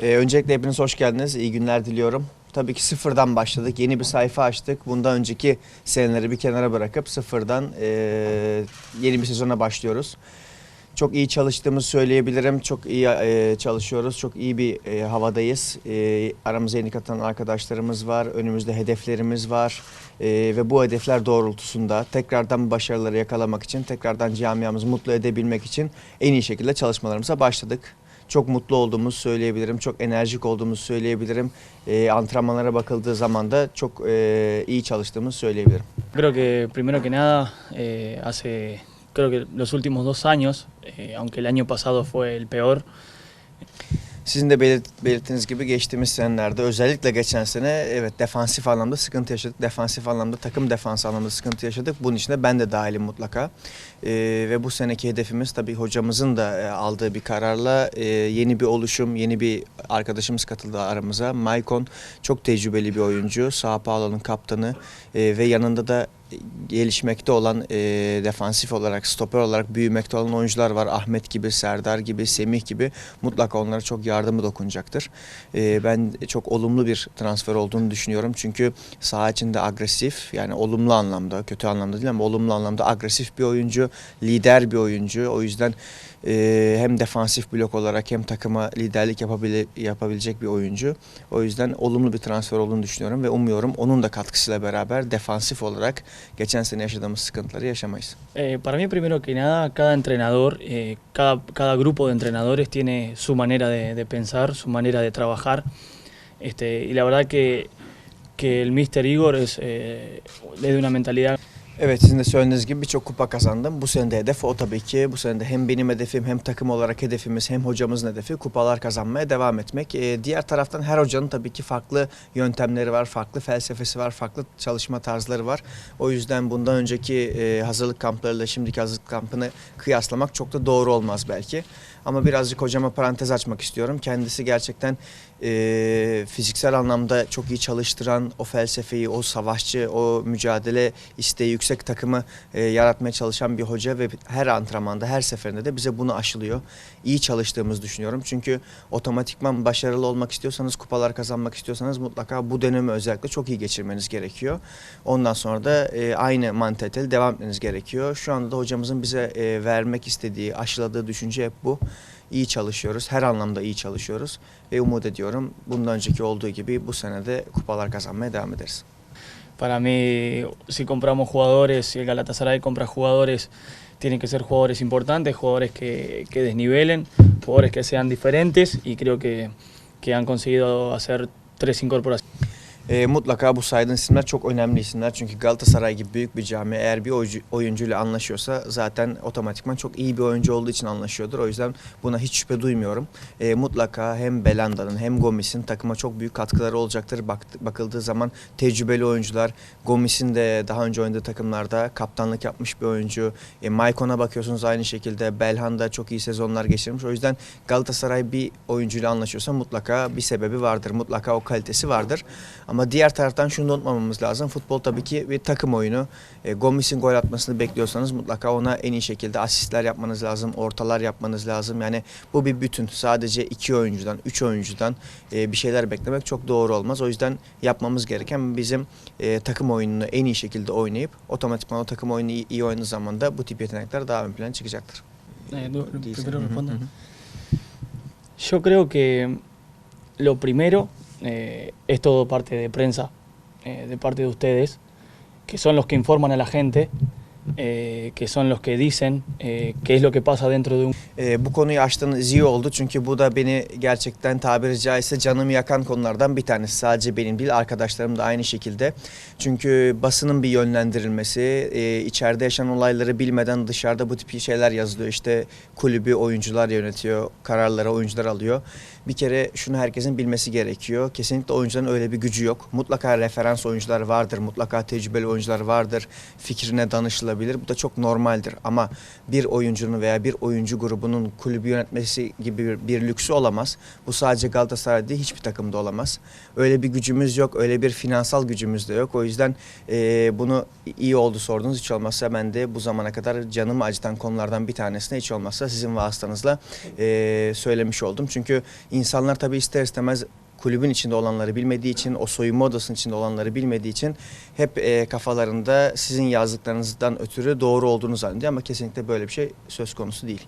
Ee, öncelikle hepiniz hoş geldiniz. İyi günler diliyorum. Tabii ki sıfırdan başladık. Yeni bir sayfa açtık. Bundan önceki seneleri bir kenara bırakıp sıfırdan e, yeni bir sezona başlıyoruz. Çok iyi çalıştığımızı söyleyebilirim. Çok iyi e, çalışıyoruz. Çok iyi bir e, havadayız. E, aramıza yeni katılan arkadaşlarımız var. Önümüzde hedeflerimiz var. E, ve bu hedefler doğrultusunda tekrardan başarıları yakalamak için, tekrardan camiamızı mutlu edebilmek için en iyi şekilde çalışmalarımıza başladık. Çok mutlu olduğumuzu söyleyebilirim. Çok enerjik olduğumuzu söyleyebilirim. E, antrenmanlara bakıldığı zaman da çok e, iyi çalıştığımızı söyleyebilirim. Creo que primero que nada, eh, hace creo que los últimos dos años, eh, aunque el año pasado fue el peor, Sizin de belirt, belirttiğiniz gibi geçtiğimiz senelerde özellikle geçen sene evet defansif anlamda sıkıntı yaşadık. Defansif anlamda takım defans anlamda sıkıntı yaşadık. Bunun içinde ben de dahilim mutlaka. Ee, ve bu seneki hedefimiz tabii hocamızın da e, aldığı bir kararla e, yeni bir oluşum, yeni bir arkadaşımız katıldı aramıza. Maicon çok tecrübeli bir oyuncu. Sao Paulo'nun kaptanı e, ve yanında da gelişmekte olan e, defansif olarak, stoper olarak büyümekte olan oyuncular var. Ahmet gibi, Serdar gibi, Semih gibi mutlaka onlara çok yardımı dokunacaktır. E, ben çok olumlu bir transfer olduğunu düşünüyorum. Çünkü saha içinde agresif yani olumlu anlamda, kötü anlamda değil ama olumlu anlamda agresif bir oyuncu, lider bir oyuncu. O yüzden e, hem defansif blok olarak hem takıma liderlik yapabile, yapabilecek bir oyuncu. O yüzden olumlu bir transfer olduğunu düşünüyorum ve umuyorum onun da katkısıyla beraber defansif olarak geçen sene yaşadığımız sıkıntıları yaşamayız. eh, para mí primero que nada, cada entrenador, eh, cada, cada grupo de entrenadores tiene su manera de, de pensar, su manera de trabajar. Este, y la verdad que, que el Mister Igor es, eh, es de una mentalidad Evet sizin de söylediğiniz gibi birçok kupa kazandım. Bu sene de hedef o tabii ki. Bu sene de hem benim hedefim hem takım olarak hedefimiz hem hocamızın hedefi kupalar kazanmaya devam etmek. Ee, diğer taraftan her hocanın tabii ki farklı yöntemleri var, farklı felsefesi var, farklı çalışma tarzları var. O yüzden bundan önceki e, hazırlık kamplarıyla şimdiki hazırlık kampını kıyaslamak çok da doğru olmaz belki. Ama birazcık hocama parantez açmak istiyorum. Kendisi gerçekten e, fiziksel anlamda çok iyi çalıştıran o felsefeyi, o savaşçı, o mücadele isteği yüksek takımı e, yaratmaya çalışan bir hoca ve her antrenmanda, her seferinde de bize bunu aşılıyor. İyi çalıştığımızı düşünüyorum. Çünkü otomatikman başarılı olmak istiyorsanız, kupalar kazanmak istiyorsanız mutlaka bu dönemi özellikle çok iyi geçirmeniz gerekiyor. Ondan sonra da e, aynı mantaliteyle devam etmeniz gerekiyor. Şu anda da hocamızın bize e, vermek istediği, aşıladığı düşünce hep bu. İyi çalışıyoruz, her anlamda iyi çalışıyoruz ve umut ediyorum bundan önceki olduğu gibi bu sene de kupalar kazanmaya devam ederiz. Para mí, si compramos jugadores, si el Galatasaray compra jugadores, tienen que ser jugadores importantes, jugadores que, que desnivelen, jugadores que sean diferentes y creo que, que han conseguido hacer tres incorporaciones. E, mutlaka bu saydığın isimler çok önemli isimler. Çünkü Galatasaray gibi büyük bir cami eğer bir oyuncu, oyuncuyla anlaşıyorsa zaten otomatikman çok iyi bir oyuncu olduğu için anlaşıyordur. O yüzden buna hiç şüphe duymuyorum. E, mutlaka hem Belanda'nın hem Gomis'in takıma çok büyük katkıları olacaktır. Bak, bakıldığı zaman tecrübeli oyuncular. Gomis'in de daha önce oynadığı takımlarda kaptanlık yapmış bir oyuncu. E, Maikon'a bakıyorsunuz aynı şekilde. Belhan da çok iyi sezonlar geçirmiş. O yüzden Galatasaray bir oyuncuyla anlaşıyorsa mutlaka bir sebebi vardır. Mutlaka o kalitesi vardır. Ama diğer taraftan şunu da unutmamamız lazım. Futbol tabii ki bir takım oyunu. E, Gomis'in gol atmasını bekliyorsanız mutlaka ona en iyi şekilde asistler yapmanız lazım, ortalar yapmanız lazım. Yani bu bir bütün. Sadece iki oyuncudan, üç oyuncudan e, bir şeyler beklemek çok doğru olmaz. O yüzden yapmamız gereken bizim e, takım oyununu en iyi şekilde oynayıp otomatikman o takım oyunu iyi, iyi oynadığı zaman da bu tip yetenekler daha ön plana çıkacaktır. Eh, primero respondo. hı. Yo creo que lo primero eh, es todo parte de prensa, eh, de parte de ustedes, que son los que informan a la gente, eh, que son los que dicen eh, qué es lo que pasa dentro de un Ee, bu konuyu açtığınız iyi oldu çünkü bu da beni gerçekten tabiri caizse canımı yakan konulardan bir tanesi. Sadece benim değil arkadaşlarım da aynı şekilde. Çünkü basının bir yönlendirilmesi, e, içeride yaşanan olayları bilmeden dışarıda bu tip şeyler yazılıyor. İşte kulübü oyuncular yönetiyor, kararları oyuncular alıyor. Bir kere şunu herkesin bilmesi gerekiyor. Kesinlikle oyuncuların öyle bir gücü yok. Mutlaka referans oyuncular vardır, mutlaka tecrübeli oyuncular vardır. Fikrine danışılabilir olabilir. Bu da çok normaldir. Ama bir oyuncunun veya bir oyuncu grubunun kulübü yönetmesi gibi bir, bir lüksü olamaz. Bu sadece Galatasaray değil hiçbir takımda olamaz. Öyle bir gücümüz yok, öyle bir finansal gücümüz de yok. O yüzden e, bunu iyi oldu sordunuz. Hiç olmazsa ben de bu zamana kadar canımı acıtan konulardan bir tanesine hiç olmazsa sizin vasıtanızla e, söylemiş oldum. Çünkü insanlar tabii ister istemez kulübün içinde olanları bilmediği için, o soyunma odasının içinde olanları bilmediği için hep e, kafalarında sizin yazdıklarınızdan ötürü doğru olduğunu zannediyor ama kesinlikle böyle bir şey söz konusu değil.